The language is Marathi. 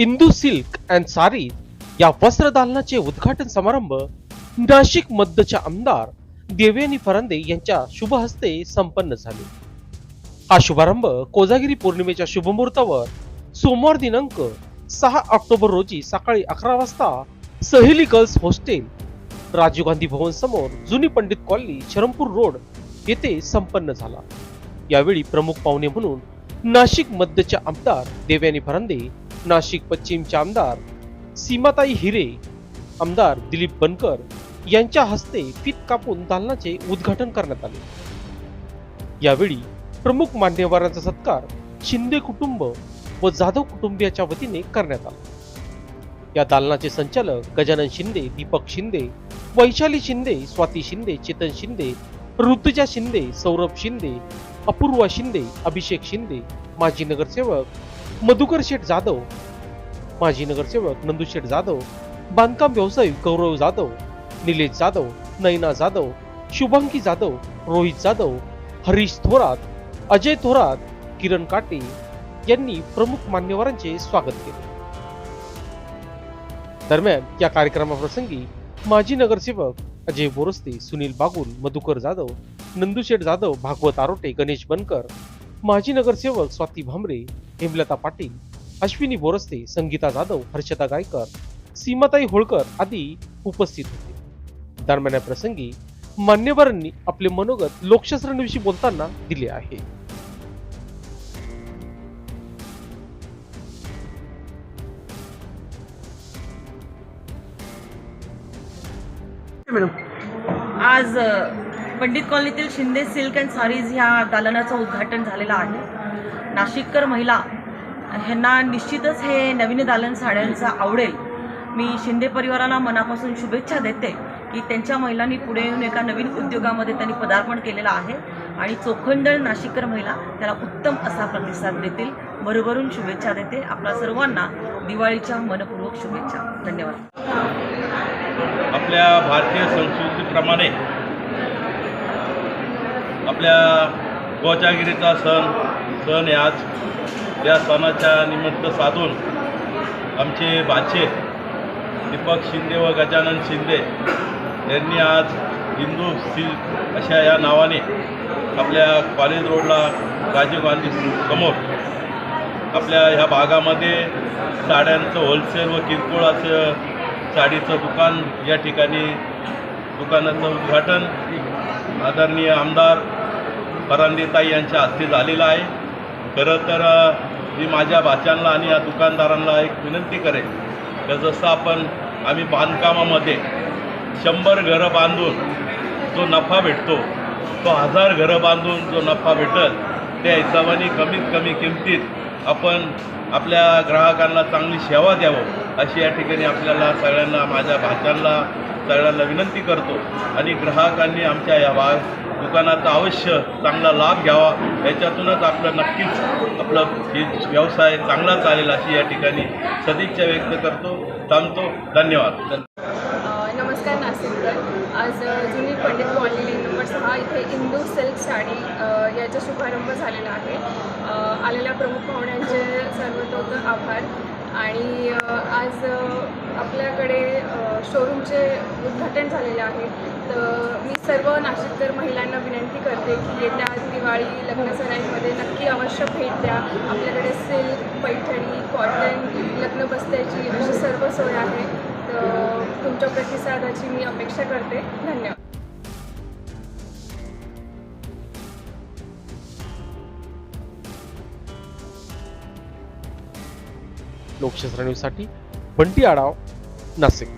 इंदू सिल्क अँड सारी या वस्त्रदालनाचे उद्घाटन समारंभ नाशिक मध्यच्या आमदार देवयानी फरांदे यांच्या शुभ हस्ते संपन्न झाले. हा शुभारंभ कोजागिरी पौर्णिमेच्या शुभमुहूर्तावर सोमवार दिनांक सहा ऑक्टोबर रोजी सकाळी अकरा वाजता सहेली गर्ल्स हॉस्टेल राजीव गांधी भवन समोर जुनी पंडित कॉलनी शरमपूर रोड येथे संपन्न झाला. यावेळी प्रमुख पाहुणे म्हणून नाशिक मध्यच्या आमदार देवयानी फरांदे नाशिक पश्चिमचे आमदार सीमाताई हिरे आमदार दिलीप बनकर यांच्या हस्ते फीत कापून दालनाचे उद्घाटन करण्यात आले. यावेळी प्रमुख मान्यवरांचा सत्कार शिंदे कुटुंब व जाधव कुटुंबियाच्या वतीने करण्यात आला. या दालनाचे संचालक गजानन शिंदे दीपक शिंदे वैशाली शिंदे स्वाती शिंदे चेतन शिंदे ऋतुजा शिंदे सौरभ शिंदे अपूर्वा शिंदे अभिषेक शिंदे माजी नगरसेवक मधुकर शेठ जाधव माजी नगरसेवक नंदू शेठ जाधव बांधकाम व्यावसायिक गौरव जाधव निलेश जाधव नैना जाधव शुभांकी जाधव रोहित जाधव हरीश थोरात अजय थोरात किरण काटे यांनी प्रमुख मान्यवरांचे स्वागत केले. दरम्यान या कार्यक्रमाप्रसंगी माजी नगरसेवक अजय बोरस्ते सुनील बागुल मधुकर जाधव नंदुशेठ जाधव भागवत आरोटे गणेश बनकर माजी नगरसेवक स्वाती भामरे हेमलता पाटील अश्विनी बोरस्ते संगीता जाधव हर्षदा गायकर सीमाताई होळकर आदी उपस्थित होते. दरम्यान या प्रसंगी मान्यवरांनी आपले मनोगत लोकशास्त्रांविषयी बोलताना दिले आहे. आज पंडित कॉलनीतील शिंदे सिल्क अँड सारीज ह्या दालनाचं उद्घाटन झालेलं आहे. नाशिककर महिला ह्यांना निश्चितच हे नवीन दालन साड्यांचं आवडेल. मी शिंदे परिवाराला मनापासून शुभेच्छा देते की त्यांच्या महिलांनी पुढे येऊन एका नवीन उद्योगामध्ये त्यांनी पदार्पण केलेलं आहे आणि चोखंदळ नाशिककर महिला त्याला उत्तम असा प्रतिसाद देतील. भरभरून शुभेच्छा देते. आपल्या सर्वांना दिवाळीच्या मनपूर्वक शुभेच्छा. धन्यवाद. आपल्या भारतीय संस्कृतीप्रमाणे आपल्या गोचागिरीचा सण सण आहे आज. या सणाच्या निमित्त साधून आमचे भाचे दीपक शिंदे व गजानन शिंदे यांनी आज हिंदू सिल्क अशा या नावाने आपल्या कॉलेज रोडला राजीव गांधी समोर आपल्या ह्या भागामध्ये साड्यांचं होलसेल व किरकोळ असं साडीचं दुकान या ठिकाणी दुकानाचं उद्घाटन आदरणीय आमदार परांदेताई यांच्या हस्ते झालेला आहे. खरं तर मी माझ्या भाच्यांना आणि या दुकानदारांना एक विनंती करेन तर जसं आपण आम्ही बांधकामामध्ये शंभर घरं बांधून जो नफा भेटतो तो हजार घरं बांधून जो नफा भेटल त्या हिशोबाने कमीत कमी किमतीत आपण आपल्या ग्राहकांना चांगली सेवा द्यावं अशी या ठिकाणी आपल्याला सगळ्यांना माझ्या भाच्यांना सगळ्यांना विनंती करतो. आणि ग्राहकांनी आमच्या या भाग दुकानाचा अवश्य चांगला लाभ घ्यावा. याच्यातूनच आपलं नक्कीच आपलं हे व्यवसाय चांगला चालेल अशी या ठिकाणी सदिच्छा व्यक्त करतो थांबतो धन्यवाद. नमस्कार नाशिककर आज जुनी पंडित कॉलनी नंबर सहा इथे इंदू सिल्क साडी याचा शुभारंभ झालेला आहे. आलेल्या प्रमुख पाहुण्यांचे सर्वतोत आभार. आणि आज आपल्याकडे शोरूमचे उद्घाटन झालेले आहे. तर मी सर्व नाशिककर महिलांना विनंती करते की येत्या दिवाळी लग्न सणाईमध्ये नक्की अवश्य भेट द्या. आपल्याकडे सिल्क पैठणी कॉटन लग्न बस्त्याची अशी सर्व सोय आहे. तर तुमच्या प्रतिसादाची मी अपेक्षा करते. धन्यवाद. लोकशास्त्रांसाठी बंटी आढाव नाशिक.